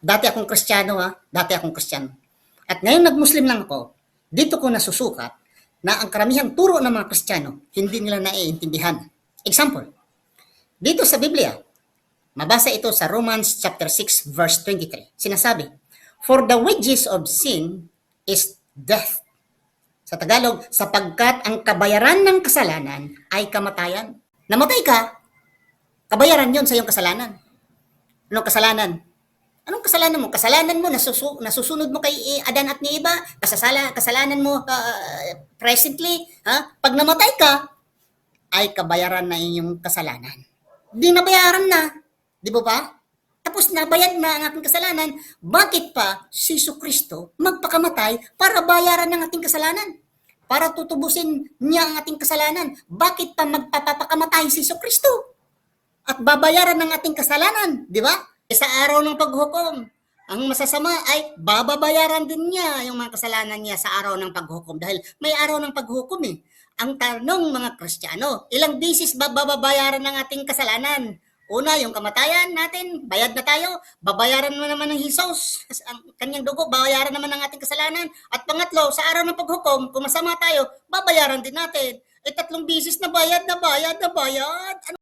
Dati akong Kristiyano ha, dati akong Kristiyano. At ngayon nag-Muslim lang ako, dito ko nasusukat na ang karamihang turo ng mga Kristiyano, hindi nila naiintindihan. Example, dito sa Biblia, mabasa ito sa Romans chapter 6 verse 23. Sinasabi, For the wages of sin is death. Sa Tagalog, sapagkat ang kabayaran ng kasalanan ay kamatayan. Namatay ka, kabayaran yon sa iyong kasalanan. Anong kasalanan? Anong kasalanan mo? Kasalanan mo, nasusu- nasusunod mo kay eh, Adan at ni Eva, kasasala, kasalanan mo uh, presently, ha? pag namatay ka, ay kabayaran na inyong kasalanan. Di nabayaran na. Di ba ba? Tapos nabayad na ang ating kasalanan, bakit pa si Kristo magpakamatay para bayaran ng ating kasalanan? Para tutubusin niya ang ating kasalanan. Bakit pa magpapakamatay si Kristo? At babayaran ng ating kasalanan, di ba? E sa araw ng paghukom, ang masasama ay bababayaran din niya yung mga kasalanan niya sa araw ng paghukom dahil may araw ng paghukom eh. Ang tanong mga Kristiyano, ilang bisis ba bababayaran ng ating kasalanan? Una, yung kamatayan natin, bayad na tayo, babayaran mo naman ng Hisos, ang kanyang dugo, babayaran naman ng ating kasalanan. At pangatlo, sa araw ng paghukom, kung masama tayo, babayaran din natin. Eh tatlong bisis na bayad na bayad na bayad. Ano